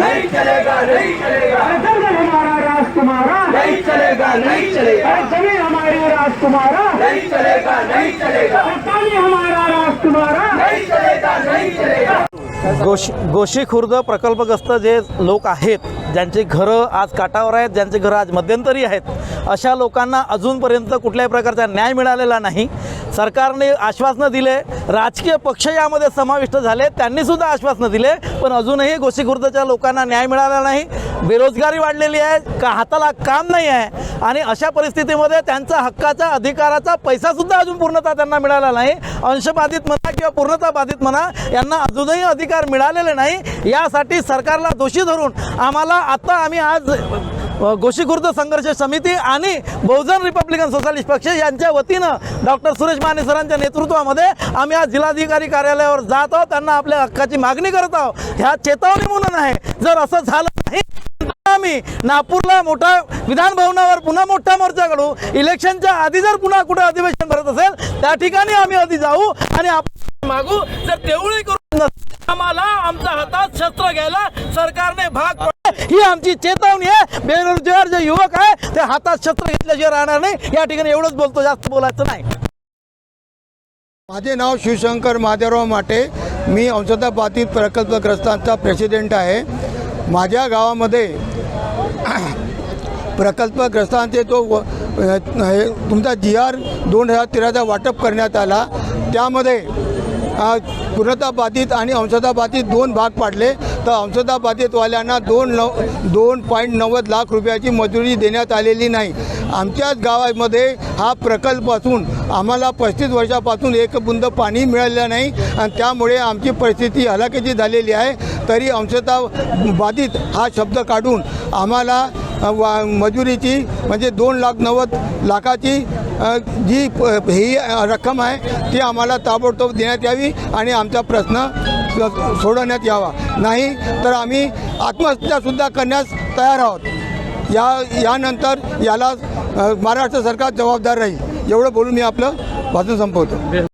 नहीं चलेगा नहीं चलेगा। हमारा राजकुमारा नहीं चलेगा। नहीं चलेगा। ज़मीन हमारी राजकुमारा। नहीं चलेगा नहीं चलेगा। पानी हमारा राजकुमारा। नहीं चलेगा नहीं चलेगा। गोशी गोशी खुर्द प्रकल्पग्रस्त जे लोक आहेत ज्यांची घरं आज काटावर आहेत ज्यांची घरं आज मध्यंतरी आहेत अशा लोकांना अजूनपर्यंत कुठल्याही प्रकारचा न्याय मिळालेला नाही. सरकारने आश्वासनं दिले राजकीय पक्ष यामध्ये समाविष्ट झाले त्यांनीसुद्धा आश्वासनं दिले पण अजूनही गोशी खुर्दच्या लोकांना न्याय मिळाला नाही. बेरोजगारी वाढलेली आहे का हाताला काम नाही आहे आणि अशा परिस्थितीमध्ये त्यांचा हक्काचा अधिकाराचा पैसासुद्धा अजून पूर्णतः त्यांना मिळाला नाही. अंशबाधित म्हणा किंवा पूर्णतः बाधित म्हणा यांना अजूनही अधिकार मिळालेले नाही. यासाठी सरकारला दोषी धरून आम्हाला आता आम्ही आज गोशीखुर्द संघर्ष समिती आणि बहुजन रिपब्लिकन सोशालिस्ट पक्ष यांच्या वतीनं डॉक्टर सुरेश माने सरांच्या नेतृत्वामध्ये आम्ही आज जिल्हाधिकारी कार्यालयावर जात आहोत. त्यांना आपल्या हक्काची मागणी करत आहोत. ह्या चेतावणी म्हणून आहे. जर असं झालं नाही आम्ही नागपूरला मोठा विधान भवनावर पुन्हा मोठा मोर्चा काढू इलेक्शनच्या आधी जर पुन्हा कुठं अधिवेशन भरत असेल त्या ठिकाणी आम्ही आधी जाऊ आणि आपण मागू. जर तेवढी करून आम्हाला आमच्या हातात शस्त्र घ्यायला सरकारने भाग ही आमची चेतावणी आहे. बेरोजगार जे युवक आहे ते हातात शस्त्र घेतल्याशिवाय राहणार नाही. या ठिकाणी एवढंच बोलतो जास्त बोलायचं नाही. माझे नाव शिवशंकर महादेवराव माटे. मी अंशतः बाधित प्रकल्पग्रस्तांचा प्रेसिडेंट आहे. माझ्या गावामध्ये प्रकल्पग्रस्तांचे जो व- हे तुमचा जी आर दोन हजार तेराचा वाटप करण्यात आला. त्यामध्ये पूर्णता बाधित आणि अंशता बाधित दोन भाग पाडले. तर अंशता बाधितवाल्यांना दोन नव दोन पॉईंट नव्वद लाख रुपयाची मजुरी देण्यात आलेली नाही. आमच्याच गावामध्ये हा प्रकल्प असून आम्हाला पस्तीस वर्षापासून एक बुंद पाणी मिळालं नाही आणि त्यामुळे आमची परिस्थिती हलाखीची झालेली आहे. तरी अंशता बाधित हा शब्द काढून आम्हाला वा मजुरीची म्हणजे दोन लाख नव्वद लाखाची जी प- ही रक्कम आहे ती आम्हाला ताबडतोब देण्यात यावी आणि आमचा प्रश्न सोडवण्यात यावा. नाही तर आम्ही आत्महत्यासुद्धा करण्यास तयार आहोत. या यानंतर याला महाराष्ट्र सरकार जबाबदार राहील. एवढं बोलून मी आपलं भाषण संपवतो.